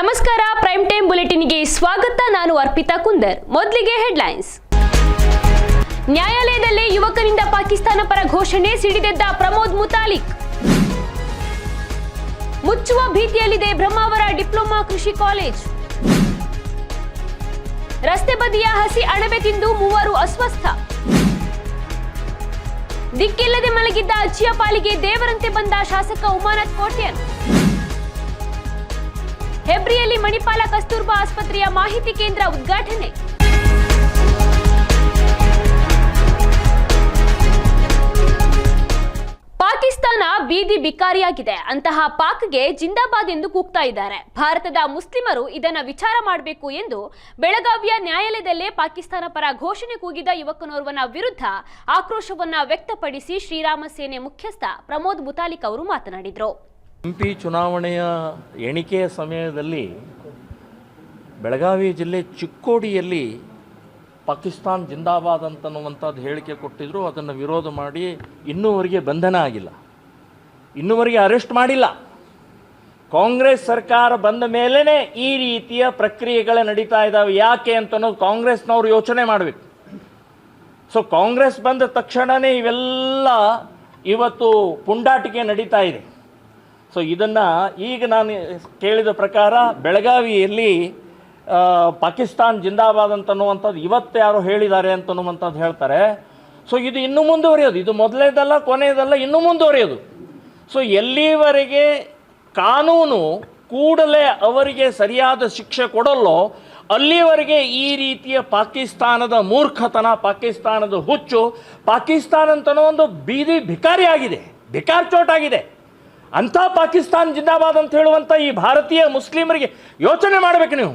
ನಮಸ್ಕಾರ prime time ಬುಲೆಟಿನ್ಗೆ ಸ್ವಾಗತ. ನಾನು ಅರ್ಪಿತಾ ಕುಂದರ್. ಮೊದಲಿಗೆ ಹೆಡ್ಲೈನ್ಸ್ ನ್ಯಾಯಾಲಯದಲ್ಲಿ ಯುವಕರಿಂದ ಪಾಕಿಸ್ತಾನ ಪರ ಘೋಷಣೆ ಸಿಡಿದೆದ್ದ ಪ್ರಮೋದ್ ಮುತಾಲಿಕ್. ಮುಚ್ಚುವ ಭೀತಿಯಲ್ಲಿದೆ ಬ್ರಹ್ಮಾವರ ಡಿಪ್ಲೊಮಾ ಕೃಷಿ ಕಾಲೇಜ್. ರಸ್ತೆ ಬದಿಯ ಹಸಿ ಅಣಬೆ ತಿಂದು ಮೂವರು ಅಸ್ವಸ್ಥ. ದಿಕ್ಕಿಲ್ಲದೆ ಮಲಗಿದ್ದ ಅಜ್ಜಿಯ ಪಾಲಿಗೆ ದೇವರಂತೆ ಬಂದ ಶಾಸಕ ಉಮಾನಾಥ್ ಕೋಟ್ಯನ್. ಹೆಬ್ರಿಯಲ್ಲಿ ಮಣಿಪಾಲ ಕಸ್ತೂರ್ಬಾ ಆಸ್ಪತ್ರೆಯ ಮಾಹಿತಿ ಕೇಂದ್ರ ಉದ್ಘಾಟನೆ. ಪಾಕಿಸ್ತಾನ ಬೀದಿ ಬಿಕಾರಿಯಾಗಿದೆ. ಅಂತಹ ಪಾಕ್ಗೆ ಜಿಂದಾಬಾದ್ ಎಂದು ಕೂಗ್ತಾ ಇದ್ದಾರೆ. ಭಾರತದ ಮುಸ್ಲಿಮರು ಇದನ್ನ ವಿಚಾರ ಮಾಡಬೇಕು ಎಂದು ಬೆಳಗಾವಿಯ ನ್ಯಾಯಾಲಯದಲ್ಲೇ ಪಾಕಿಸ್ತಾನ ಪರ ಘೋಷಣೆ ಕೂಗಿದ ಯುವಕನೋರ್ವನ ವಿರುದ್ಧ ಆಕ್ರೋಶವನ್ನ ವ್ಯಕ್ತಪಡಿಸಿ ಶ್ರೀರಾಮ ಸೇನೆ ಮುಖ್ಯಸ್ಥ ಪ್ರಮೋದ್ ಮುತಾಲಿಕ್ ಅವರು ಮಾತನಾಡಿದರು. ಎಂ ಪಿ ಚುನಾವಣೆಯ ಎಣಿಕೆಯ ಸಮಯದಲ್ಲಿ ಬೆಳಗಾವಿ ಜಿಲ್ಲೆ ಚಿಕ್ಕೋಡಿಯಲ್ಲಿ ಪಾಕಿಸ್ತಾನ್ ಜಿಂದಾಬಾದ್ ಅಂತನ್ನುವಂಥದ್ದು ಹೇಳಿಕೆ ಕೊಟ್ಟಿದ್ರು, ಅದನ್ನು ವಿರೋಧ ಮಾಡಿ ಇನ್ನೂವರೆಗೆ ಬಂಧನ ಆಗಿಲ್ಲ. ಇನ್ನೂವರೆಗೆ ಅರೆಸ್ಟ್ ಮಾಡಿಲ್ಲ. ಕಾಂಗ್ರೆಸ್ ಸರ್ಕಾರ ಬಂದ ಮೇಲೇ ಈ ರೀತಿಯ ಪ್ರಕ್ರಿಯೆಗಳೇ ನಡೀತಾ ಇದ್ದಾವೆ ಯಾಕೆ ಅಂತ ಅನ್ನೋದು ಕಾಂಗ್ರೆಸ್ನವ್ರು ಯೋಚನೆ ಮಾಡಬೇಕು. ಸೊ, ಕಾಂಗ್ರೆಸ್ ಬಂದ ತಕ್ಷಣವೇ ಇವೆಲ್ಲ ಇವತ್ತು ಪುಂಡಾಟಿಕೆ ನಡೀತಾ ಇದೆ. ಸೊ ಇದನ್ನು ಈಗ ನಾನು ಕೇಳಿದ ಪ್ರಕಾರ ಬೆಳಗಾವಿಯಲ್ಲಿ ಪಾಕಿಸ್ತಾನ್ ಜಿಂದಾಬಾದ್ ಅಂತನ್ನುವಂಥದ್ದು ಇವತ್ತು ಯಾರು ಹೇಳಿದ್ದಾರೆ ಅಂತನ್ನುವಂಥದ್ದು ಹೇಳ್ತಾರೆ. ಸೊ ಇದು ಇನ್ನೂ ಮುಂದುವರಿಯೋದು. ಇದು ಮೊದಲೇದಲ್ಲ, ಕೊನೆಯದಲ್ಲ, ಇನ್ನೂ ಮುಂದುವರಿಯೋದು. ಸೊ ಎಲ್ಲಿವರೆಗೆ ಕಾನೂನು ಕೂಡಲೇ ಅವರಿಗೆ ಸರಿಯಾದ ಶಿಕ್ಷೆ ಕೊಡಲ್ಲೋ, ಅಲ್ಲಿವರೆಗೆ ಈ ರೀತಿಯ ಪಾಕಿಸ್ತಾನದ ಮೂರ್ಖತನ, ಪಾಕಿಸ್ತಾನದ ಹುಚ್ಚು ಪಾಕಿಸ್ತಾನ ಅಂತನೋ ಒಂದು ಬೀದಿ ಭಿಕಾರಿ ಆಗಿದೆ. ಭಿಕಾರ್ ಚೋಟಾಗಿದೆ ಅಂಥ ಪಾಕಿಸ್ತಾನ್ ಜಿಂದಾಬಾದ್ ಅಂತ ಹೇಳುವಂಥ ಈ ಭಾರತೀಯ ಮುಸ್ಲಿಮರಿಗೆ ಯೋಚನೆ ಮಾಡಬೇಕು ನೀವು.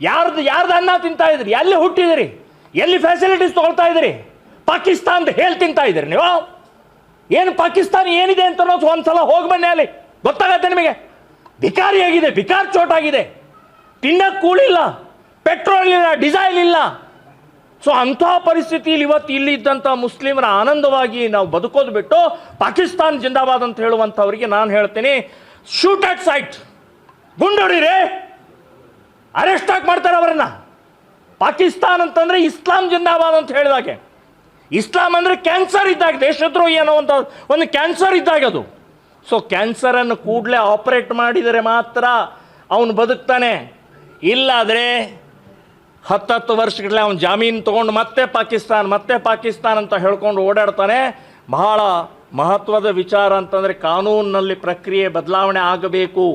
ಯಾರ್ದು ಯಾರ್ದು ಅನ್ನ ತಿಂತಾ ಇದ್ರಿ? ಎಲ್ಲಿ ಹುಟ್ಟಿದಿರಿ? ಎಲ್ಲಿ ಫೆಸಿಲಿಟೀಸ್ ತೊಗೊಳ್ತಾ ಇದ್ದೀರಿ ಪಾಕಿಸ್ತಾನದ ಹೇಳಿ ತಿಂತಾ ಇದ್ದೀರಿ ನೀವು? ಏನು ಪಾಕಿಸ್ತಾನ ಏನಿದೆ ಅಂತ ಅನ್ನೋದು ಒಂದ್ಸಲ ಹೋಗಿ ಬನ್ನಿ ಅಲ್ಲಿ. ಗೊತ್ತಾಗತ್ತೆ ನಿಮಗೆ? ಭಿಕಾರಿಯಾಗಿದೆ, ಭಿಕಾರ್ ಚೋಟಾಗಿದೆ. ತಿನ್ನಕ್ಕೆ ಕೂಳಿಲ್ಲ, ಪೆಟ್ರೋಲ್ ಇಲ್ಲ, ಡಿಸೈಲ್ ಇಲ್ಲ. ಸೊ ಅಂಥ ಪರಿಸ್ಥಿತಿಯಲ್ಲಿ ಇವತ್ತು ಇಲ್ಲಿದ್ದಂಥ ಮುಸ್ಲಿಮರ ಆನಂದವಾಗಿ ನಾವು ಬದುಕೋದು ಬಿಟ್ಟು ಪಾಕಿಸ್ತಾನ್ ಜಿಂದಾಬಾದ್ ಅಂತ ಹೇಳುವಂಥವ್ರಿಗೆ ನಾನು ಹೇಳ್ತೀನಿ ಶೂಟ್ ಅಟ್ ಸೈಟ್ ಗುಂಡೊಡಿರಿ ಅರೆಸ್ಟ್ ಆಗಿ ಮಾಡ್ತಾರೆ ಅವರನ್ನ? ಪಾಕಿಸ್ತಾನ್ ಅಂತಂದ್ರೆ ಇಸ್ಲಾಂ ಜಿಂದಾಬಾದ್ ಅಂತ ಹೇಳಿದಾಗೆ. ಇಸ್ಲಾಂ ಅಂದರೆ ಕ್ಯಾನ್ಸರ್ ಇದ್ದಾಗ, ದೇಶದ್ರೋಹಿ ಏನೋ ಅಂತ ಒಂದು ಕ್ಯಾನ್ಸರ್ ಇದ್ದಾಗ ಅದು. ಸೊ ಕ್ಯಾನ್ಸರನ್ನು ಕೂಡಲೇ ಆಪರೇಟ್ ಮಾಡಿದರೆ ಮಾತ್ರ ಅವನು ಬದುಕ್ತಾನೆ. ಇಲ್ಲಾದರೆ ಹತ್ತತ್ತು ವರ್ಷಗಳೇ ಅವ್ನು ಜಾಮೀನು ತೊಗೊಂಡು ಮತ್ತೆ ಪಾಕಿಸ್ತಾನ್ ಮತ್ತೆ ಪಾಕಿಸ್ತಾನ್ ಅಂತ ಹೇಳ್ಕೊಂಡು ಓಡಾಡ್ತಾನೆ. ಬಹಳ ಮಹತ್ವದ ವಿಚಾರ ಅಂತಂದರೆ ಕಾನೂನಿನಲ್ಲಿ ಪ್ರಕ್ರಿಯೆ ಬದಲಾವಣೆ ಆಗಬೇಕು.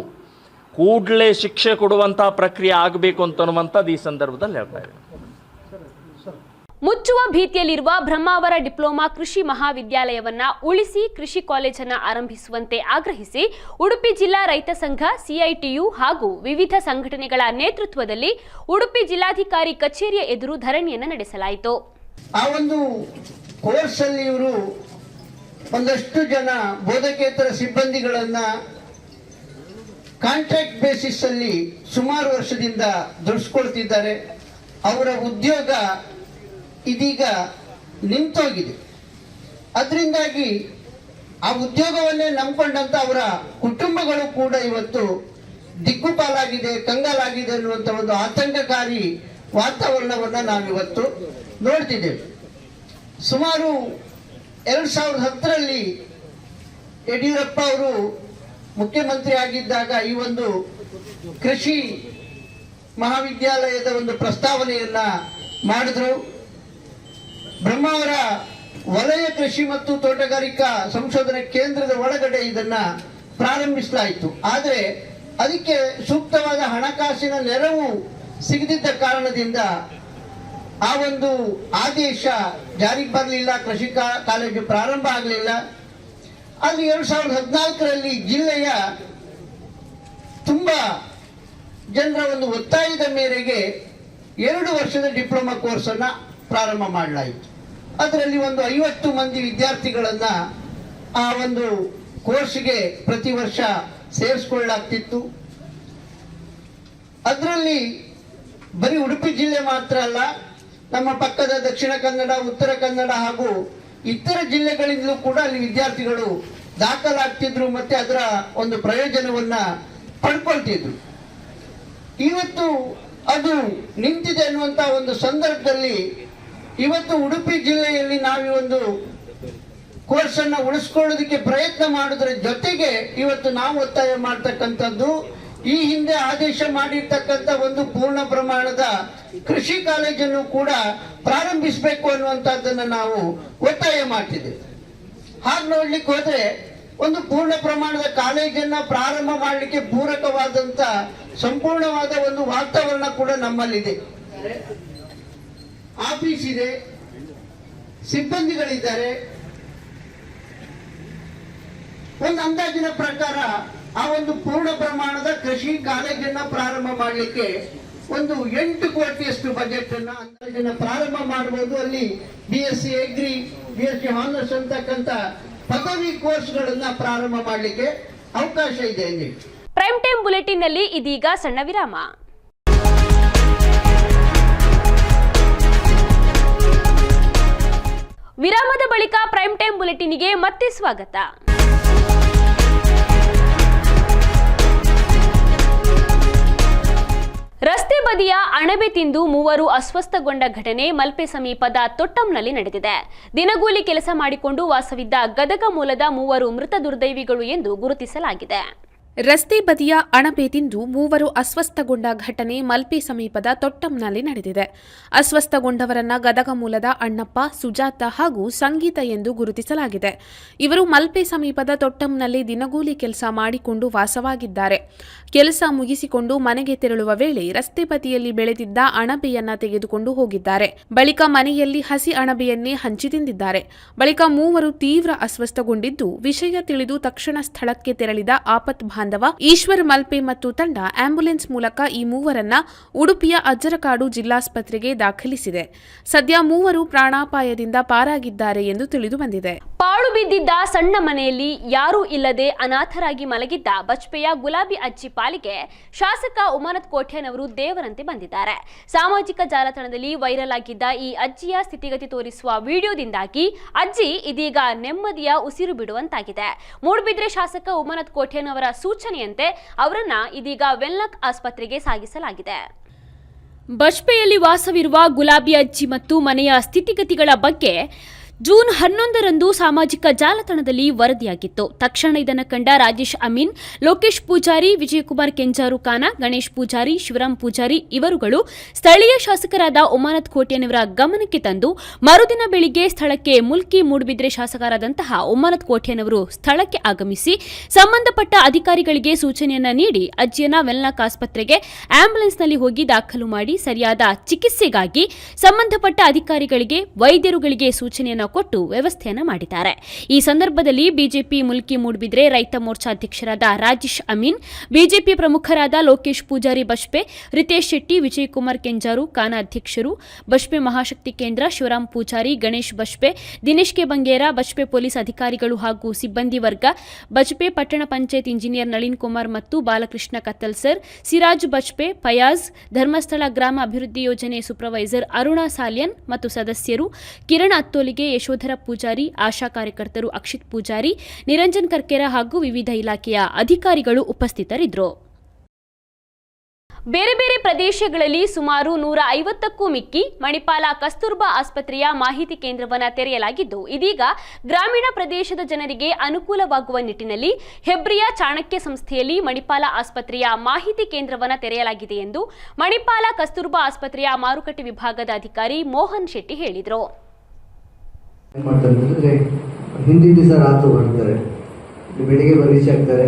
ಕೂಡಲೇ ಶಿಕ್ಷೆ ಕೊಡುವಂಥ ಪ್ರಕ್ರಿಯೆ ಆಗಬೇಕು ಅಂತನ್ನುವಂಥದ್ದು ಈ ಸಂದರ್ಭದಲ್ಲಿ ಹೇಳ್ತಾ ಇದ್ದೀನಿ. ಮುಚ್ಚುವ ಭೀತಿಯಲ್ಲಿರುವ ಬ್ರಹ್ಮಾವರ ಡಿಪ್ಲೊಮಾ ಕೃಷಿ ಮಹಾವಿದ್ಯಾಲಯವನ್ನ ಉಳಿಸಿ ಕೃಷಿ ಕಾಲೇಜನ್ನು ಆರಂಭಿಸುವಂತೆ ಆಗ್ರಹಿಸಿ ಉಡುಪಿ ಜಿಲ್ಲಾ ರೈತ ಸಂಘ, ಸಿಐಟಿಯು ಹಾಗೂ ವಿವಿಧ ಸಂಘಟನೆಗಳ ನೇತೃತ್ವದಲ್ಲಿ ಉಡುಪಿ ಜಿಲ್ಲಾಧಿಕಾರಿ ಕಚೇರಿಯ ಎದುರು ಧರಣಿಯನ್ನು ನಡೆಸಲಾಯಿತು. ಆ ಒಂದು ಕೋರ್ಸ್ ಅಲ್ಲಿ ಇವರು ಒಂದಷ್ಟು ಜನ ಬೋಧಕೇತರ ಸಿಬ್ಬಂದಿಗಳನ್ನ ಕಾಂಟ್ರಾಕ್ಟ್ ಬೇಸಿಸ್ ಅಲ್ಲಿ ಸುಮಾರು ವರ್ಷದಿಂದ ದುಡಿಸ್ಕೊಳ್ತಿದ್ದಾರೆ. ಅವರ ಉದ್ಯೋಗ ಇದೀಗ ನಿಂತೋಗಿದೆ. ಅದರಿಂದಾಗಿ ಆ ಉದ್ಯೋಗವನ್ನೇ ನಂಬಿಕೊಂಡಂತ ಅವರ ಕುಟುಂಬಗಳು ಕೂಡ ಇವತ್ತು ದಿಕ್ಕುಪಾಲಾಗಿದೆ, ಕಂಗಾಲಾಗಿದೆ ಅನ್ನುವಂಥ ಒಂದು ಆತಂಕಕಾರಿ ವಾತಾವರಣವನ್ನ ನಾವಿವತ್ತು ನೋಡ್ತಿದ್ದೇವೆ. ಸುಮಾರು ಎರಡು ಸಾವಿರದ ಹತ್ತರಲ್ಲಿ ಯಡಿಯೂರಪ್ಪ ಅವರು ಮುಖ್ಯಮಂತ್ರಿ ಆಗಿದ್ದಾಗ ಈ ಒಂದು ಕೃಷಿ ಮಹಾವಿದ್ಯಾಲಯದ ಒಂದು ಪ್ರಸ್ತಾವನೆಯನ್ನ ಮಾಡಿದ್ರು. ಬ್ರಹ್ಮಾವರ ವಲಯ ಕೃಷಿ ಮತ್ತು ತೋಟಗಾರಿಕಾ ಸಂಶೋಧನಾ ಕೇಂದ್ರದ ಒಳಗಡೆ ಇದನ್ನ ಪ್ರಾರಂಭಿಸಲಾಯಿತು. ಆದರೆ ಅದಕ್ಕೆ ಸೂಕ್ತವಾದ ಹಣಕಾಸಿನ ನೆರವು ಸಿಗದಿದ್ದ ಕಾರಣದಿಂದ ಆ ಒಂದು ಆದೇಶ ಜಾರಿಗೆ ಬರಲಿಲ್ಲ, ಕೃಷಿ ಕಾಲೇಜು ಪ್ರಾರಂಭ ಆಗಲಿಲ್ಲ. ಅಲ್ಲಿ ಎರಡು ಸಾವಿರದ ಹದಿನಾಲ್ಕರಲ್ಲಿ ಜಿಲ್ಲೆಯ ತುಂಬಾ ಜನರ ಒಂದು ಒತ್ತಾಯದ ಮೇರೆಗೆ ಎರಡು ವರ್ಷದ ಡಿಪ್ಲೊಮಾ ಕೋರ್ಸ್ ಅನ್ನ ಪ್ರಾರಂಭ ಮಾಡಲಾಯಿತು. ಅದರಲ್ಲಿ ಒಂದು ಐವತ್ತು ಮಂದಿ ವಿದ್ಯಾರ್ಥಿಗಳನ್ನ ಆ ಒಂದು ಕೋರ್ಸ್ಗೆ ಪ್ರತಿ ವರ್ಷ ಸೇರಿಸ್ಕೊಳ್ಳಾಗ್ತಿತ್ತು. ಅದರಲ್ಲಿ ಬರೀ ಉಡುಪಿ ಜಿಲ್ಲೆ ಮಾತ್ರ ಅಲ್ಲ, ನಮ್ಮ ಪಕ್ಕದ ದಕ್ಷಿಣ ಕನ್ನಡ, ಉತ್ತರ ಕನ್ನಡ ಹಾಗೂ ಇತರ ಜಿಲ್ಲೆಗಳಿಂದಲೂ ಕೂಡ ಅಲ್ಲಿ ವಿದ್ಯಾರ್ಥಿಗಳು ದಾಖಲಾಗ್ತಿದ್ರು ಮತ್ತೆ ಅದರ ಒಂದು ಪ್ರಯೋಜನವನ್ನ ಪಡ್ಕೊಳ್ತಿದ್ರು. ಇವತ್ತು ಅದು ನಿಂತಿದೆ ಅನ್ನುವಂಥ ಒಂದು ಸಂದರ್ಭದಲ್ಲಿ ಇವತ್ತು ಉಡುಪಿ ಜಿಲ್ಲೆಯಲ್ಲಿ ನಾವು ಒಂದು ಒಂದು ಅನ್ನ ಉಳಿಸ್ಕೊಳ್ಳೋದಕ್ಕೆ ಪ್ರಯತ್ನ ಮಾಡೋದ್ರ ಜೊತೆಗೆ ಇವತ್ತು ನಾವು ಒತ್ತಾಯ ಮಾಡ್ತಕ್ಕಂಥದ್ದು, ಈ ಹಿಂದೆ ಆದೇಶ ಮಾಡಿರ್ತಕ್ಕಂಥ ಒಂದು ಪೂರ್ಣ ಪ್ರಮಾಣದ ಕೃಷಿ ಕಾಲೇಜನ್ನು ಕೂಡ ಪ್ರಾರಂಭಿಸಬೇಕು ಅನ್ನುವಂಥದ್ದನ್ನು ನಾವು ಒತ್ತಾಯ ಮಾಡ್ತಿದ್ದೇವೆ. ಹಾಗೆ ನೋಡ್ಲಿಕ್ಕೆ ಹೋದ್ರೆ ಒಂದು ಪೂರ್ಣ ಪ್ರಮಾಣದ ಕಾಲೇಜನ್ನ ಪ್ರಾರಂಭ ಮಾಡಲಿಕ್ಕೆ ಪೂರಕವಾದಂತ ಸಂಪೂರ್ಣವಾದ ಒಂದು ವಾತಾವರಣ ಕೂಡ ನಮ್ಮಲ್ಲಿದೆ. ಆಫೀಸ್ ಇದೆ, ಸಿಬ್ಬಂದಿಗಳಿದ್ದಾರೆ. ಒಂದು ಅಂದಾಜಿನ ಪ್ರಕಾರ ಆ ಒಂದು ಪೂರ್ಣ ಪ್ರಮಾಣದ ಕೃಷಿ ಕಾಲೇಜನ್ನ ಪ್ರಾರಂಭ ಮಾಡಲಿಕ್ಕೆ ಒಂದು ಎಂಟು ಕೋಟಿಯಷ್ಟು ಬಜೆಟ್ ಅನ್ನ ಅಂದಾಜಿನ ಪ್ರಾರಂಭ ಮಾಡಬಹುದು ಅಲ್ಲಿ B S C agri B S C honours ಅಂತಕ್ಕಂಥ ಪದವಿ ಕೋರ್ಸ್ಗಳನ್ನ ಪ್ರಾರಂಭ ಮಾಡಲಿಕ್ಕೆ ಅವಕಾಶ ಇದೆ ಪ್ರೈಮ್ ಟೈಮ್ ಬುಲೆಟಿನ್ನಲ್ಲಿ ಇದೀಗ ಸಣ್ಣ ವಿರಾಮ. ವಿರಾಮದ ಬಳಿಕ ಪ್ರೈಮ್ ಟೈಮ್ ಬುಲೆಟಿನ್ಗೆ ಮತ್ತೆ ಸ್ವಾಗತ. ರಸ್ತೆ ಬದಿಯ ಅಣಬೆ ತಿಂದು ಮೂವರು ಅಸ್ವಸ್ಥಗೊಂಡ ಘಟನೆ ಮಲ್ಪೆ ಸಮೀಪದ ತೊಟ್ಟಂನಲ್ಲಿ ನಡೆದಿದೆ. ದಿನಗೂಲಿ ಕೆಲಸ ಮಾಡಿಕೊಂಡು ವಾಸವಿದ್ದ ಗದಗ ಮೂಲದ ಮೂವರು ಮೃತ ದುರ್ದೈವಿಗಳು ಎಂದು ಗುರುತಿಸಲಾಗಿದೆ. ರಸ್ತೆ ಬದಿಯ ಅಣಬೆ ತಿಂದು ಮೂವರು ಅಸ್ವಸ್ಥಗೊಂಡ ಘಟನೆ ಮಲ್ಪೆ ಸಮೀಪದ ತೊಟ್ಟಂನಲ್ಲಿ ನಡೆದಿದೆ. ಅಸ್ವಸ್ಥಗೊಂಡವರನ್ನ ಗದಗ ಮೂಲದ ಅಣ್ಣಪ್ಪ, ಸುಜಾತ ಹಾಗೂ ಸಂಗೀತ ಎಂದು ಗುರುತಿಸಲಾಗಿದೆ. ಇವರು ಮಲ್ಪೆ ಸಮೀಪದ ತೊಟ್ಟಂನಲ್ಲಿ ದಿನಗೂಲಿ ಕೆಲಸ ಮಾಡಿಕೊಂಡು ವಾಸವಾಗಿದ್ದಾರೆ. ಕೆಲಸ ಮುಗಿಸಿಕೊಂಡು ಮನೆಗೆ ತೆರಳುವ ವೇಳೆ ರಸ್ತೆ ಬದಿಯಲ್ಲಿ ಬೆಳೆದಿದ್ದ ಅಣಬೆಯನ್ನ ತೆಗೆದುಕೊಂಡು ಹೋಗಿದ್ದಾರೆ. ಬಳಿಕ ಮನೆಯಲ್ಲಿ ಹಸಿ ಅಣಬೆಯನ್ನೇ ಹಂಚಿ ತಿಂದಿದ್ದಾರೆ ಬಳಿಕ ಮೂವರು ತೀವ್ರ ಅಸ್ವಸ್ಥಗೊಂಡಿದ್ದು ವಿಷಯ ತಿಳಿದು ತಕ್ಷಣ ಸ್ಥಳಕ್ಕೆ ತೆರಳಿದ ಆಪತ್ ಬಾಂಧವ, ಈಶ್ವರ್ ಮಲ್ಪೆ ಮತ್ತು ತಂಡ ಆಂಬ್ಯುಲೆನ್ಸ್ ಮೂಲಕ ಈ ಮೂವರನ್ನ ಉಡುಪಿಯ ಅಜ್ಜರಕಾಡು ಜಿಲ್ಲಾಸ್ಪತ್ರೆಗೆ ದಾಖಲಿಸಿದೆ. ಸದ್ಯ ಮೂವರು ಪ್ರಾಣಾಪಾಯದಿಂದ ಪಾರಾಗಿದ್ದಾರೆ ಎಂದು ತಿಳಿದು ಬಂದಿದೆ. ಪಾಳು ಬಿದ್ದಿದ್ದ ಸಣ್ಣ ಮನೆಯಲ್ಲಿ ಯಾರೂ ಇಲ್ಲದೆ ಅನಾಥರಾಗಿ ಮಲಗಿದ್ದ ಬಜ್ಪೆಯ ಗುಲಾಬಿ ಅಜ್ಜಿ ಪಾಲಿಗೆ ಶಾಸಕ ಉಮಾನತ್ ಕೋಟ್ಯಾನವರು ದೇವರಂತೆ ಬಂದಿದ್ದಾರೆ. ಸಾಮಾಜಿಕ ಜಾಲತಾಣದಲ್ಲಿ ವೈರಲ್ ಆಗಿದ್ದ ಈ ಅಜ್ಜಿಯ ಸ್ಥಿತಿಗತಿ ತೋರಿಸುವ ವಿಡಿಯೋದಿಂದಾಗಿ ಅಜ್ಜಿ ಇದೀಗ ನೆಮ್ಮದಿಯ ಉಸಿರು ಬಿಡುವಂತಾಗಿದೆ. ಮೂಡುಬಿದ್ರೆ ಶಾಸಕ ಉಮಾನತ್ ಕೋಟ್ಯಾನವರ ಸೂಚನೆಯಂತೆ ಅವರನ್ನ ಇದೀಗ ವೆಲ್ಲಕ್ ಆಸ್ಪತ್ರೆಗೆ ಸಾಗಿಸಲಾಗಿದೆ. ಬಜ್ಪೆಯಲ್ಲಿ ವಾಸವಿರುವ ಗುಲಾಬಿ ಅಜ್ಜಿ ಮತ್ತು ಮನೆಯ ಸ್ಥಿತಿಗತಿಗಳ ಬಗ್ಗೆ ಜೂನ್ ಹನ್ನೊಂದರಂದು ಸಾಮಾಜಿಕ ಜಾಲತಾಣದಲ್ಲಿ ವರದಿಯಾಗಿತ್ತು. ತಕ್ಷಣ ಇದನ್ನು ಕಂಡ ರಾಜೇಶ್ ಅಮೀನ್, ಲೋಕೇಶ್ ಪೂಜಾರಿ, ವಿಜಯಕುಮಾರ್ ಕೆಂಜಾರು ಖಾನ, ಗಣೇಶ್ ಪೂಜಾರಿ, ಶಿವರಾಮ್ ಪೂಜಾರಿ ಇವರುಗಳು ಸ್ಥಳೀಯ ಶಾಸಕರಾದ ಉಮಾನತ್ ಕೋಟ್ಯಾನವರ ಗಮನಕ್ಕೆ ತಂದು ಮರುದಿನ ಬೆಳಿಗ್ಗೆ ಸ್ಥಳಕ್ಕೆ ಮುಲ್ಕಿ ಮೂಡುಬಿದ್ರೆ ಶಾಸಕರಾದಂತಹ ಉಮಾನತ್ ಕೋಟ್ಯಾನವರು ಸ್ಥಳಕ್ಕೆ ಆಗಮಿಸಿ ಸಂಬಂಧಪಟ್ಟ ಅಧಿಕಾರಿಗಳಿಗೆ ಸೂಚನೆಯನ್ನ ನೀಡಿ ಅಜ್ಜಿಯನ್ನ ವೆಲ್ನಾಕ್ ಆಸ್ಪತ್ರೆಗೆ ಆಂಬ್ಯುಲೆನ್ಸ್ನಲ್ಲಿ ಹೋಗಿ ದಾಖಲು ಮಾಡಿ ಸರಿಯಾದ ಚಿಕಿತ್ಸೆಗಾಗಿ ಸಂಬಂಧಪಟ್ಟ ಅಧಿಕಾರಿಗಳಿಗೆ, ವೈದ್ಯರುಗಳಿಗೆ ಸೂಚನೆಯನ್ನ ಕೊಟ್ಟು ವ್ಯವಸ್ಥೆಯನ್ನು ಮಾಡಿದ್ದಾರೆ. ಈ ಸಂದರ್ಭದಲ್ಲಿ ಬಿಜೆಪಿ ಮುಲ್ಕಿ ಮೂಡಬಿದ್ರೆ ರೈತ ಮೋರ್ಚಾ ಅಧ್ಯಕ್ಷರಾದ ರಾಜೇಶ್ ಅಮೀನ್, ಬಿಜೆಪಿ ಪ್ರಮುಖರಾದ ಲೋಕೇಶ್ ಪೂಜಾರಿ ಬಜ್ಪೆ ರಿತೇಶ್ ಶೆಟ್ಟಿ, ವಿಜಯಕುಮಾರ್ ಕೆಂಜಾರು, ಕಾನ ಅಧ್ಯಕ್ಷರು ಬಜ್ಪೆ ಮಹಾಶಕ್ತಿ ಕೇಂದ್ರ ಶಿವರಾಮ್ ಪೂಜಾರಿ, ಗಣೇಶ್ ಬಜ್ಪೆ ದಿನೇಶ್ ಕೆ ಬಂಗೇರ ಬಜ್ಪೆ ಪೊಲೀಸ್ ಅಧಿಕಾರಿಗಳು ಹಾಗೂ ಸಿಬ್ಬಂದಿ ವರ್ಗ ಬಜ್ಪೆ ಪಟ್ಟಣ ಪಂಚಾಯತ್ ಇಂಜಿನಿಯರ್ ನಳಿನ್ ಕುಮಾರ್ ಮತ್ತು ಬಾಲಕೃಷ್ಣ ಕತ್ತಲ್ಸರ್ ಸಿರಾಜ್ ಬಜ್ಪೆ ಫಯಾಜ್ ಧರ್ಮಸ್ಥಳ ಗ್ರಾಮ ಅಭಿವೃದ್ಧಿ ಯೋಜನೆ ಸೂಪರ್ವೈಸರ್ ಅರುಣಾ ಸಾಲಿಯನ್ ಮತ್ತು ಸದಸ್ಯರು ಕಿರಣ್ ಅತ್ತೋಲಿಗೆ ಯಶೋಧರ ಪೂಜಾರಿ, ಆಶಾ ಕಾರ್ಯಕರ್ತರು ಅಕ್ಷಿತ್ ಪೂಜಾರಿ, ನಿರಂಜನ್ ಕರ್ಕೆರ ಹಾಗೂ ವಿವಿಧ ಇಲಾಖೆಯ ಅಧಿಕಾರಿಗಳು ಉಪಸ್ಥಿತರಿದ್ದರು. ಬೇರೆ ಬೇರೆ ಪ್ರದೇಶಗಳಲ್ಲಿ ಸುಮಾರು ನೂರ ಐವತ್ತಕ್ಕೂ ಮಿಕ್ಕಿ ಮಣಿಪಾಲ ಕಸ್ತೂರ್ಬಾ ಆಸ್ಪತ್ರೆಯ ಮಾಹಿತಿ ಕೇಂದ್ರವನ್ನು ತೆರೆಯಲಾಗಿದ್ದು, ಇದೀಗ ಗ್ರಾಮೀಣ ಪ್ರದೇಶದ ಜನರಿಗೆ ಅನುಕೂಲವಾಗುವ ನಿಟ್ಟಿನಲ್ಲಿ ಹೆಬ್ರಿಯ ಚಾಣಕ್ಯ ಸಂಸ್ಥೆಯಲ್ಲಿ ಮಣಿಪಾಲ ಆಸ್ಪತ್ರೆಯ ಮಾಹಿತಿ ಕೇಂದ್ರವನ್ನು ತೆರೆಯಲಾಗಿದೆ ಎಂದು ಮಣಿಪಾಲ ಕಸ್ತೂರ್ಬಾ ಆಸ್ಪತ್ರೆಯ ಮಾರುಕಟ್ಟೆ ವಿಭಾಗದ ಅಧಿಕಾರಿ ಮೋಹನ್ ಶೆಟ್ಟಿ ಹೇಳಿದರು. ಏನ್ ಮಾಡ್ತಾರೆ ಅಂತಂದ್ರೆ ಹಿಂದಿನ ದಿವಸ ರಾತ್ರಿ ಹೊರಡ್ತಾರೆ. ಬೆಳಿಗ್ಗೆ ಬಂದು ರೀಚ್ ಆಗ್ತಾರೆ.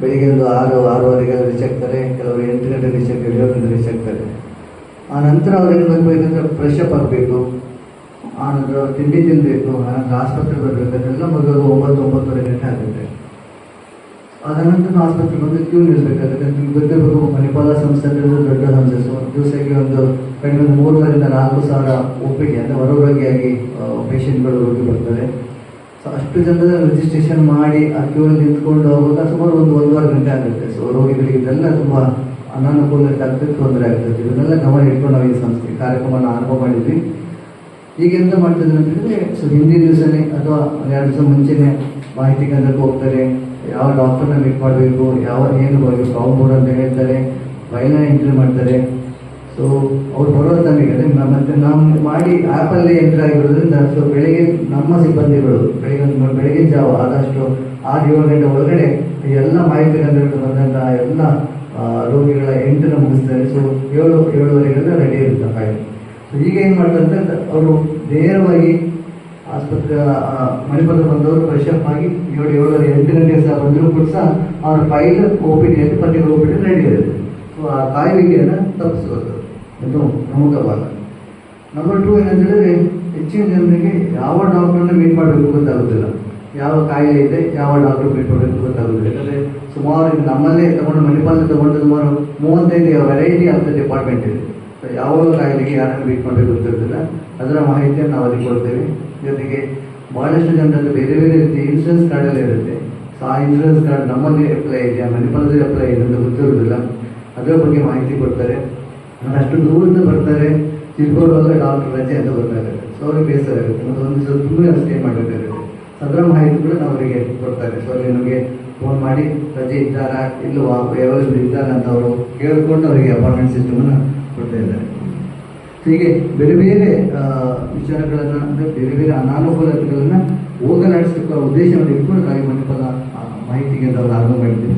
ಬೆಳಿಗ್ಗೆ ಒಂದು ಆರು ಆರೂವರೆಗೆ ರೀಚ್ ಆಗ್ತಾರೆ. ಕೆಲವರು ಎಂಟು ಗಂಟೆ ರೀಚ್ ಆಗ್ತಾರೆ, ಏಳು ಗಂಟೆ ರೀಚ್ ಆಗ್ತಾರೆ. ಆ ನಂತರ ಅವ್ರು ಏನು ಬರ್ಬೇಕಂದ್ರೆ ಫ್ರೆಶ್ ಅಪ್ ಆಗಬೇಕು. ಆನಂತರ ತಿಂಡಿ ತಿನ್ನಬೇಕು ಆನಂತರ ಆಸ್ಪತ್ರೆಗೆ ಬರಬೇಕಂದ್ರೆಲ್ಲ ಮಗು ಒಂಬತ್ತು, ಒಂಬತ್ತುವರೆ ಗಂಟೆ ಆಗುತ್ತೆ. ಅದಾನಂತರ ಆಸ್ಪತ್ರೆ ಬಂದು ಕ್ಯೂ ನಿಲ್ಬೇಕಾಗುತ್ತೆ ನಿಮ್ಗೆ ಗೊತ್ತಿರಬೇಕು ಮಣಿಪಾಲ ಸಂಸ್ಥೆ ದೊಡ್ಡ ಸಂಸ್ಥೆ. ಸೊ ದಿವಸಕ್ಕೆ ಒಂದು ಕಡಿಮೆ ಒಂದು ಮೂರುವರೆಯಿಂದ ನಾಲ್ಕು ಸಾವಿರ ಒಪ್ಪಿಗೆ, ಅಂದರೆ ಆಗಿ ಪೇಷಂಟ್ಗಳು ಹೋಗಿ ಬರ್ತಾರೆ. ಸೊ ಅಷ್ಟು ಜನರ ರಿಜಿಸ್ಟ್ರೇಷನ್ ಮಾಡಿ, ಆ ಕ್ಯೂ ನಿಂತ್ಕೊಂಡು ಹೋಗುವಾಗ ಸುಮಾರು ಒಂದು ಒಂದೂವರೆ ಗಂಟೆ ಆಗುತ್ತೆ. ಸೊ ರೋಗಿಗಳಿಗೆ ಇದೆಲ್ಲ ತುಂಬ ಅನಾನುಕೂಲತೆ ಆಗ್ತದೆ ತೊಂದರೆ ಆಗ್ತದೆ. ಇದನ್ನೆಲ್ಲ ಗಮನ ಇಟ್ಕೊಂಡು ನಾವು ಈ ಸಂಸ್ಥೆ ಕಾರ್ಯಕ್ರಮನ ಆರಂಭ ಮಾಡಿದ್ವಿ. ಈಗ ಎಂತ ಮಾಡ್ತಿದ್ರು ಅಂತಂದ್ರೆ ಸೊ ಹಿಂದಿನ ದಿವಸನೇ ಅಥವಾ ಎರಡು ದಿವಸ ಮುಂಚೆನೆ ಮಾಹಿತಿ ಕೇಂದ್ರಕ್ಕೆ ಹೋಗ್ತಾರೆ. ಯಾವ ಡಾಕ್ಟರ್ನ ಮೀಟ್ ಮಾಡಬೇಕು ಯಾವ ಏನು ಬರಬೇಕು ಮೂರು ಅಂತ ಹೇಳ್ತಾರೆ ಫೈಲ್ನ ಎಂಟ್ರಿ ಮಾಡ್ತಾರೆ. ಸೊ ಅವ್ರು ಬರೋದು ಟೈಮಿಗೆ ಮತ್ತೆ ನಾವು ಮಾಡಿ ಆ್ಯಪಲ್ಲೇ ಎಂಟ್ರಿ ಆಗಿರೋದ್ರಿಂದ ಸೊ ಬೆಳಿಗ್ಗೆ ನಮ್ಮ ಸಿಬ್ಬಂದಿಗಳು ಬೆಳಿಗ್ಗೆ ಒಂದು ಬೆಳಗಿನ ಜಾವ ಆದಷ್ಟು ಆರು ಏಳು ಗಂಟೆ ಒಳಗಡೆ ಎಲ್ಲ ಮಾಹಿತಿ ಕೇಂದ್ರಗಳು ಬಂದಂತಹ ಎಲ್ಲ ಆ, ರೋಗಿಗಳ ಎಂಟನ್ನು ಮುಗಿಸ್ತಾರೆ. ಸೊ ಏಳು ಏಳುವರೆಗೆಲ್ಲ ರೆಡಿ ಇರುತ್ತೆ ಫೈಲ್ ಸೊ ಈಗ ಏನು ಮಾಡ್ತಾರೆ ಅವರು ನೇರವಾಗಿ ಆಸ್ಪತ್ರೆ ಆ, ಮಣಿಪಾಲ ಬಂದವರು ಫ್ರೆಶ್ ಅಪ್ ಆಗಿ ಏಳು ಏಳುವರೆ ಎಂಟು ಗಂಟೆಗೆ ಸಹ ಬಂದರೂ ಕೂಡ ಸಹ ಅವರ file O P D particular O ready ಇರುತ್ತೆ ಸೊ ಆ ಕಾಯುವಿಕೆಯನ್ನು ತಪ್ಪಿಸ್ಬೋದು. ಇದು ಪ್ರಮುಖ ಭಾಗ. ನಂಬರ್ ಟೂ ಏನಂತ ಹೇಳಿದ್ರೆ ಹೆಚ್ಚಿನ ಜನರಿಗೆ ಯಾವ ಡಾಕ್ಟರ್ನ ಮೀಟ್ ಮಾಡಬೇಕು ಗೊತ್ತಾಗೋದಿಲ್ಲ. ಯಾವ ಕಾಯಿಲೆ ಇದೆ ಯಾವ ಡಾಕ್ಟರ್ ಮೀಟ್ ಮಾಡಬೇಕು ಗೊತ್ತಾಗೋದಿಲ್ಲ. ಯಾಕಂದರೆ ಸುಮಾರು ನಮ್ಮಲ್ಲೇ ತಗೊಂಡು ಮಣಿಪಾಲ ತಗೊಂಡು ಸುಮಾರು ಮೂವತ್ತೈದು ವೆರೈಟಿ ಆಫ್ ದ ಡಿಪಾರ್ಟ್ಮೆಂಟ್ ಇದೆ. ಯಾವ ಕಾಯಿಲೆಗೆ ಯಾರನ್ನು ಬೀಟ್ ಮಾಡಬೇಕು ಗೊತ್ತಿರೋದಿಲ್ಲ ಅದರ ಮಾಹಿತಿಯನ್ನು ನಾವು ಅದಕ್ಕೆ ಕೊಡ್ತೇವೆ. ಜೊತೆಗೆ ಬಹಳಷ್ಟು ಜನರಲ್ಲಿ ಬೇರೆ ಬೇರೆ ರೀತಿ ಇನ್ಶೂರೆನ್ಸ್ ಎಲ್ಲ ಇರುತ್ತೆ. ಸೊ ಆ ಇನ್ಶೂರೆನ್ಸ್ ಕಾರ್ಡ್ ನಮ್ಮಲ್ಲಿ ಅಪ್ಲೈ ಇದೆಯಾ ಮಣಿಪಾಲದಲ್ಲಿ ಅಪ್ಲೈ ಇದೆ ಅಂತ ಗೊತ್ತಿರೋದಿಲ್ಲ ಅದರ ಬಗ್ಗೆ ಮಾಹಿತಿ ಕೊಡ್ತಾರೆ. ಅಷ್ಟು ದೂರದಿಂದ ಬರ್ತಾರೆ. ಚಿಕ್ಕಬಳ್ಳಾಪುರ ಡಾಕ್ಟರ್ ರಜೆ ಅಂತ ಬರ್ತಾರೆ. ಸೊ ಅವ್ರಿಗೆ ಬೇಸರ ಇರುತ್ತೆ ಮತ್ತು ಒಂದು ಸ್ವಲ್ಪ ತುಂಬ ಸ್ಟೇ ಮಾಡಬೇಕಾಗುತ್ತೆ ಅದರ ಮಾಹಿತಿ ಕೂಡ ನಾವು ಅವರಿಗೆ ಕೊಡ್ತಾರೆ. ಸೊ ಅಲ್ಲಿ ನಮಗೆ ಫೋನ್ ಮಾಡಿ, ರಜೆ ಇದ್ದಾರಾ, ಇಲ್ಲವಾ ಯಾವ ಇದ್ದಾರಾ ಅಂತ ಅವರು ಕೇಳಿಕೊಂಡು ಅವರಿಗೆ ಅಪಾಯಿಂಟ್ಮೆಂಟ್ ಸಿಸ್ಟಮನ್ನು ಇದ್ದಾರೆ ಹೀಗೆ ಬೇರೆ ಬೇರೆ ವಿಚಾರಗಳನ್ನು, ಅಂದರೆ ಬೇರೆ ಬೇರೆ ಅನಾನುಕೂಲತೆಗಳನ್ನು ಹೋಗಲಾಡಿಸಲಿಕ್ಕೆ ಉದ್ದೇಶವನ್ನು ಇಟ್ಕೊಂಡು ಮಣಿಪಾಲ ಮಂಟಪದ ಮಾಹಿತಿ ಕೇಂದ್ರವನ್ನು ಆರಂಭ ಮಾಡಿದ್ದೀವಿ.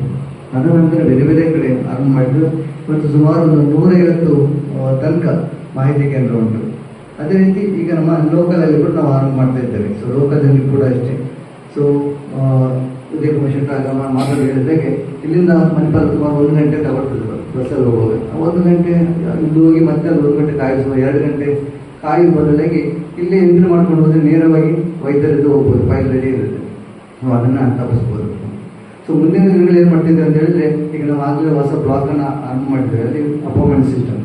ಅದರ ನಂತರ ಬೇರೆ ಬೇರೆ ಕಡೆ ಆರಂಭ ಮಾಡಿದ್ರು ಮತ್ತು ಸುಮಾರು ಒಂದು ನೂರೈವತ್ತು ತನಕ ಮಾಹಿತಿ ಕೇಂದ್ರ ಉಂಟು. ಅದೇ ರೀತಿ ಈಗ ನಮ್ಮ ಲೋಕಲಲ್ಲಿ ಕೂಡ ನಾವು ಆರಂಭ ಮಾಡ್ತಾ ಇದ್ದೇವೆ. ಸೊ ಲೋಕದಲ್ಲಿ ಕೂಡ ಅಷ್ಟೇ. ಸೊ ಉದಯ ಕುಮಾರ್ ಶೆಟ್ಟರ್ ಮಾತಾಡಿ ಹೇಳಿದಾಗೆ ಇಲ್ಲಿಂದ ಮಣಿಪಾಲ ಸುಮಾರು ಒಂದು ಗಂಟೆ ತಗೊಳ್ತದೆ. ಬಸ್ಸಲ್ಲಿ ಹೋಗೋದು. ಒಂದು ಗಂಟೆ ಇಲ್ಲಿ ಹೋಗಿ ಮತ್ತೆ ಅಲ್ಲಿ ಒಂದು ಗಂಟೆ ಕಾಯಿಸುವ ಎರಡು ಗಂಟೆ ಕಾಯುವ ಬದಲಾಗಿ ಇಲ್ಲೇ ಎಂಟ್ರಿ ಮಾಡ್ಕೊಂಡು ಹೋದರೆ ನೇರವಾಗಿ ವೈದ್ಯರದ್ದು ಹೋಗ್ಬೋದು, ಫೈಲ್ ರೆಡಿ ಇರುತ್ತೆ. ನಾವು ಅದನ್ನು ತಪ್ಪಿಸ್ಬೋದು. ಸೊ ಮುಂದಿನ ದಿನಗಳು ಏನು ಮಾಡ್ತಿದ್ದೆ ಅಂತ ಹೇಳಿದ್ರೆ, ಈಗ ನಾವು ಆಗಲೇ ಹೊಸ ಬ್ಲಾಕನ್ನು ಅನ್ ಮಾಡಿದ್ದೇವೆ ಅಲ್ಲಿ ಅಪಾಯಿಂಟ್ಮೆಂಟ್ ಸಿಸ್ಟಮ್.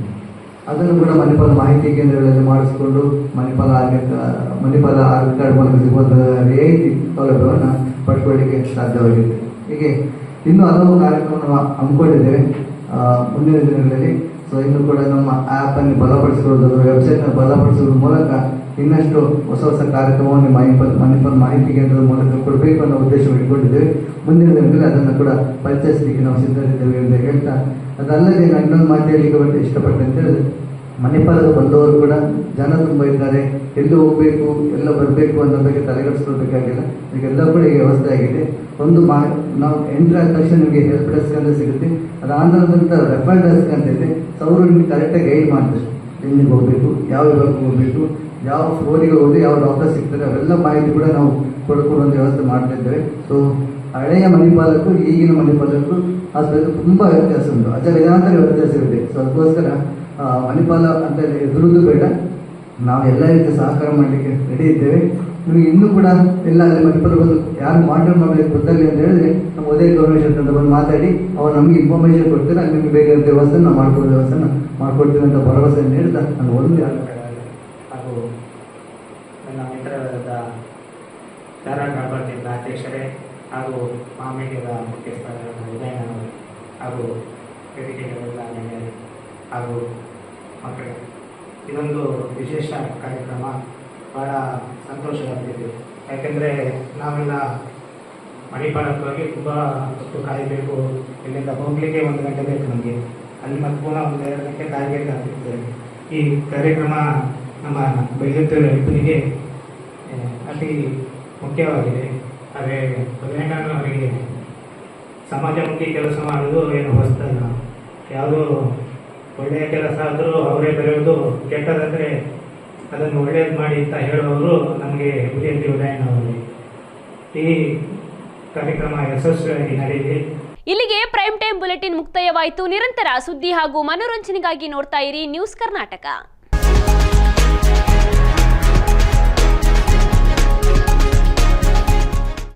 ಅದನ್ನು ಕೂಡ ಮಣಿಪಾಲ ಮಾಹಿತಿ ಕೇಂದ್ರಗಳಲ್ಲಿ ಮಾಡಿಸ್ಕೊಂಡು ಮಣಿಪಾಲ ಆರೋಗ್ಯ ಮಣಿಪಾಲ ಆರೋಗ್ಯ ಕಾರ್ಡ್ ಮೂಲಕ ಸಿಗುವಂಥ ರಿಯಾಯಿತಿ ಸೌಲಭ್ಯವನ್ನು ಪಡ್ಕೊಳ್ಳಿಕ್ಕೆ ಸಾಧ್ಯವಾಗಿದೆ. ಹೀಗೆ ಇನ್ನೂ ಹಲವು ಕಾರ್ಯಕ್ರಮ ನಾವು ಹಮ್ಮಿಕೊಂಡಿದ್ದೇವೆ. ಮುಂದಿನ ದಿನಗಳಲ್ಲಿ. ಸೊ ಇನ್ನು ಕೂಡ ನಮ್ಮ ಆ್ಯಪನ್ನು ಬಲಪಡಿಸಿಕೊಳ್ಳೋದು ವೆಬ್ಸೈಟ್ನ ಬಲಪಡಿಸುವುದ್ರ ಮೂಲಕ ಇನ್ನಷ್ಟು ಹೊಸ ಹೊಸ ಕಾರ್ಯಕ್ರಮವನ್ನು ಮಾಹಿತಿ ಮಣಿಪಾಲ ಮಾಹಿತಿ ಕೇಂದ್ರದ ಮೂಲಕ ಕೊಡಬೇಕು ಅನ್ನೋ ಉದ್ದೇಶವನ್ನು ಇಟ್ಕೊಂಡಿದ್ದೇವೆ. ಮುಂದಿನ ದಿನಗಳಲ್ಲಿ ಅದನ್ನು ಕೂಡ ಪರಿಚಯಿಸಲಿಕ್ಕೆ ನಾವು ಸಿದ್ಧರಿದ್ದೇವೆ ಅಂತ ಹೇಳ್ತಾ, ಅದಲ್ಲದೆ ನಾನು ಇನ್ನೊಂದು ಮಾತು ಹೇಳಲಿಕ್ಕೆ ಇಷ್ಟಪಟ್ಟೆ ಅಂತ ಮಣಿಪಾಲದ ಬಂದವರು ಕೂಡ ಜನ ತುಂಬ ಇದ್ದಾರೆ. ಎಲ್ಲಿ ಹೋಗಬೇಕು, ಎಲ್ಲ ಬರಬೇಕು ಅನ್ನೋ ಬಗ್ಗೆ ತಲೆಗೆಡಿಸ್ಕೊಳ್ಬೇಕಾಗಿಲ್ಲ ಈಗೆಲ್ಲ ಕೂಡ ಈಗ ವ್ಯವಸ್ಥೆ ಆಗಿದೆ. ಒಂದು ಮಾ, ನಾವು ಎಂಟ್ರಿ ಆದ ತಕ್ಷಣ ನಿಮಗೆ ಹೆಲ್ಪ್ ಡೆಸ್ಕ್ ಅಂತ ಸಿಗುತ್ತೆ. ಅದಾದ ನಂತರ ರೆಫರ್ ಡೆಸ್ಕ್ ಅಂತ ಇದೆ. ಅವರು ನಿಮಗೆ ಕರೆಕ್ಟಾಗಿ ಗೈಡ್ ಮಾಡ್ತಾರೆ. ಎಲ್ಲಿಗೆ ಹೋಗಬೇಕು, ಯಾವ ವಿಭಾಗಕ್ಕೆ ಹೋಗಬೇಕು, ಯಾವ ಫ್ಲೋರಿಗೆ ಹೋದ್ರೆ ಯಾವ ಡಾಕ್ಟರ್ ಸಿಗ್ತಾರೆ, ಅವೆಲ್ಲ ಮಾಹಿತಿ ಕೂಡ ನಾವು ಕೊಡ್ಕೊಡುವಂಥ ವ್ಯವಸ್ಥೆ ಮಾಡ್ತಾ ಇದ್ದೇವೆ. ಸೊ ಹಳೆಯ ಮಣಿಪಾಲಕ್ಕೂ ಈಗಿನ ಮಣಿಪಾಲಕ್ಕೂ ಆಸ್ಪತ್ರೆ ತುಂಬ ವ್ಯತ್ಯಾಸ ಉಂಟು. ಅಜಗಜಾಂತರ ವ್ಯತ್ಯಾಸ ಇದೆ. ಸೊ ಅದಕ್ಕೋಸ್ಕರ ಮಣಿಪಾಲ ಅಂತ ಎದುರುದು ಬೇಡ. ನಾವು ಎಲ್ಲ ರೀತಿ ಸಹಕಾರ ಮಾಡಲಿಕ್ಕೆ ರೆಡಿ ಇದ್ದೇವೆ. ನಿಮಗೆ ಇನ್ನೂ ಕೂಡ ಎಲ್ಲ ಮಣಿಪಾಲ ಬಂದು ಯಾರು ಮಾಡ್ರೆ ಮಾಡಲಿಕ್ಕೆ ಗೊತ್ತಾಗಲಿ ಅಂತ ಹೇಳಿದ್ರೆ ನಮ್ಮ ಉದಯ ಗೌರವೇಶ್ವರ ಅಂತ ಬಂದು ಮಾತಾಡಿ, ಅವ್ರು ನಮಗೆ ಇನ್ಫಾರ್ಮೇಷನ್ ಕೊಡ್ತಾರೆ, ಅಲ್ಲಿ ನಿಮಗೆ ಬೇಕಾದ ವ್ಯವಸ್ಥೆ ನಾವು ಮಾಡ್ಕೊಳ್ಳೋ ವ್ಯವಸ್ಥೆನ ಮಾಡ್ಕೊಡ್ತೀವಿ ಅಂತ ಭರವಸೆಯನ್ನು ನೀಡ್ತಾ ನಾನು ಒಂದು ಹಾಗೂ ನನ್ನ ಮಿತ್ರರಾದ ದಾರಾ ಕಾಲ್ಬರ್ತಿಯಿಂದ ಅಧ್ಯಕ್ಷರೇ ಹಾಗೂ ಮಾಮೇಡಿಯದ ಮುಖ್ಯಸ್ಥರಾದ ಉದಯನವರು ಹಾಗೂ ವೇದಿಕೆಗಳೆಲ್ಲ ಹಾಗೂ ಮಕ್ಕಳಿಗೆ ಇದೊಂದು ವಿಶೇಷ ಕಾರ್ಯಕ್ರಮ ಬಹಳ ಸಂತೋಷವಾಗ್ತಿದೆ. ಯಾಕೆಂದರೆ ನಾವೆಲ್ಲ ಮಣಿಪಾಲಕ್ಕೆ ಹೋಗಿ ತುಂಬ ಹೊತ್ತು ಕಾಯಬೇಕು. ಇಲ್ಲಿಂದ ಹೋಗಲಿಕ್ಕೆ ಒಂದು ಗಂಟೆ ಬೇಕು ನಮಗೆ. ಅಲ್ಲಿ ಮತ್ತು ಪುನಃ ಒಂದು ಎರಡು ಗಂಟೆ ಈ ಕಾರ್ಯಕ್ರಮ ನಮ್ಮ ಬೆಳೆಯುತ್ತಿರುವ ರೈತರಿಗೆ ಅತಿ ಮುಖ್ಯವಾಗಿದೆ. ಆದರೆ ಉದಯಣ್ಣನು ಅವರಿಗೆ ಸಮಾಜಮುಖಿ ಕೆಲಸ ಮಾಡೋದು ಏನು ಹೊಸದಲ್ಲ ಯಾವುದೋ ಒಳ್ಳೆಯ ಕೆಲಸ ಆದರೂ ಅವರೇ ಬರೆಯೋದು ಕೆಟ್ಟದಾದರೆ ಅದನ್ನು ಒಳ್ಳೆಯದು ಮಾಡಿ ಅಂತ ಹೇಳುವವರು ನಮಗೆ ಉದಯಂತಿ ಉದಯಣ್ಣವರಿಗೆ ಈ ಕಾರ್ಯಕ್ರಮ ಯಶಸ್ವಿಯಾಗಿ ನಡೆಯಲಿ. ಇಲ್ಲಿಗೆ ಪ್ರೈಮ್ ಟೈಮ್ ಬುಲೆಟಿನ್ ಮುಕ್ತಾಯವಾಯಿತು. ನಿರಂತರ ಸುದ್ದಿ ಹಾಗೂ ಮನೋರಂಜನೆಗಾಗಿ ನೋಡ್ತಾ ಇರಿ ನ್ಯೂಸ್ ಕರ್ನಾಟಕ.